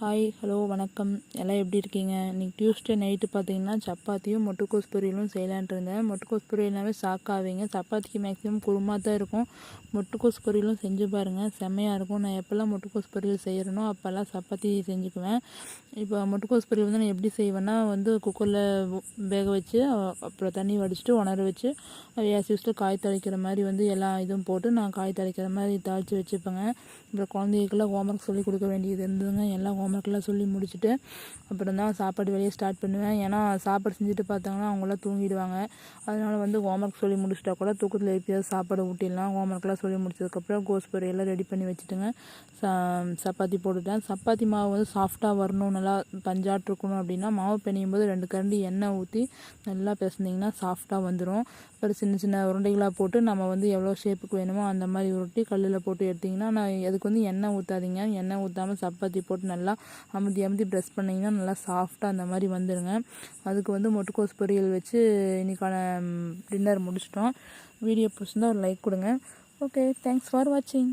Hi hello வணக்கம். எல்லாம் எப்படி இருக்கீங்க? இன்றைக்கி டியூஸ்டே நைட்டு பார்த்தீங்கன்னா சப்பாத்தியும் மொட்டுக்கோஸ் பொரியலும் செய்யலான்ட்டு இருந்தேன். மொட்டுக்கோஸ் பொரியல்னாவே சாக்காவீங்க சப்பாத்திக்கு மேக்ஸிமம் குருமா தான் இருக்கும். மொட்டுக்கோஸ் பொரியலும் செஞ்சு பாருங்கள் செம்மையாக இருக்கும். நான் எப்போல்லாம் மொட்டுக்கோஸ் பொரியல் செய்கிறனோ அப்போல்லாம் சப்பாத்தி செஞ்சுக்குவேன். இப்போ மொட்டுக்கோஸ் பொரியல் வந்து நான் எப்படி செய்வேன்னா வந்து குக்கரில் வேக வச்சு அப்புறம் தண்ணி வடிச்சிட்டு உணர வச்சு ஏசி யூஸில் காய் தழைக்கிற மாதிரி வந்து எல்லா இதுவும் போட்டு நான் காய் தழைக்கிற மாதிரி தாளித்து வச்சுப்பேங்க. அப்புறம் குழந்தைகளுக்கெல்லாம் ஹோம்ஒர்க் சொல்லி கொடுக்க வேண்டியது இருந்ததுங்க. எல்லாம் ஹோம்ஒர்க்லாம் சொல்லி முடிச்சுட்டு அப்புறம் தான் சாப்பாடு வேலையை ஸ்டார்ட் பண்ணுவேன். ஏன்னா சாப்பாடு செஞ்சுட்டு பார்த்தாங்கன்னா அவங்களாம் தூங்கிடுவாங்க. அதனால் வந்து ஹோம்ஒர்க் சொல்லி முடிச்சிட்டா கூட தூக்கத்தில் எப்படியாவது சாப்பாடு ஊட்டிடலாம். ஹோம்ஒர்க்லாம் சொல்லி முடிச்சதுக்கப்புறம் கோஸ் பொரியெல்லாம் ரெடி பண்ணி வச்சுட்டுங்க சப்பாத்தி போட்டுட்டேன். சப்பாத்தி மாவு வந்து சாஃப்டாக வரணும் நல்லா பஞ்சாட்டு இருக்கணும் அப்படின்னா மாவு பிணையும் போது ரெண்டு கரண்டி எண்ணெய் ஊற்றி நல்லா பிசைஞ்சிங்கன்னா சாஃப்டாக வந்துடும் அப்புறம் சின்ன சின்ன உருண்டைகளாக போட்டு நம்ம வந்து எவ்வளோ ஷேப்புக்கு வேணுமோ அந்த மாதிரி உருட்டி கல்லில் போட்டு எடுத்திங்கன்னா நான் அதுக்கு வந்து எண்ணெய் ஊற்றாதீங்க எண்ணெய் ஊற்றாமல் சப்பாத்தி போட்டு நல்லா அமுதி அமுதி ப்ரெஸ் பண்ணிங்கன்னா நல்லா சாஃப்டாக அந்த மாதிரி வந்துடுங்க அதுக்கு வந்து மொட்டுக்கோஸ் பொரியல் வச்சு இன்றைக்கான டின்னர் முடிச்சிட்டோம். வீடியோ பிடிச்சிருந்தா ஒரு லைக் கொடுங்க. ஓகே தேங்க்ஸ் ஃபார் வாட்சிங்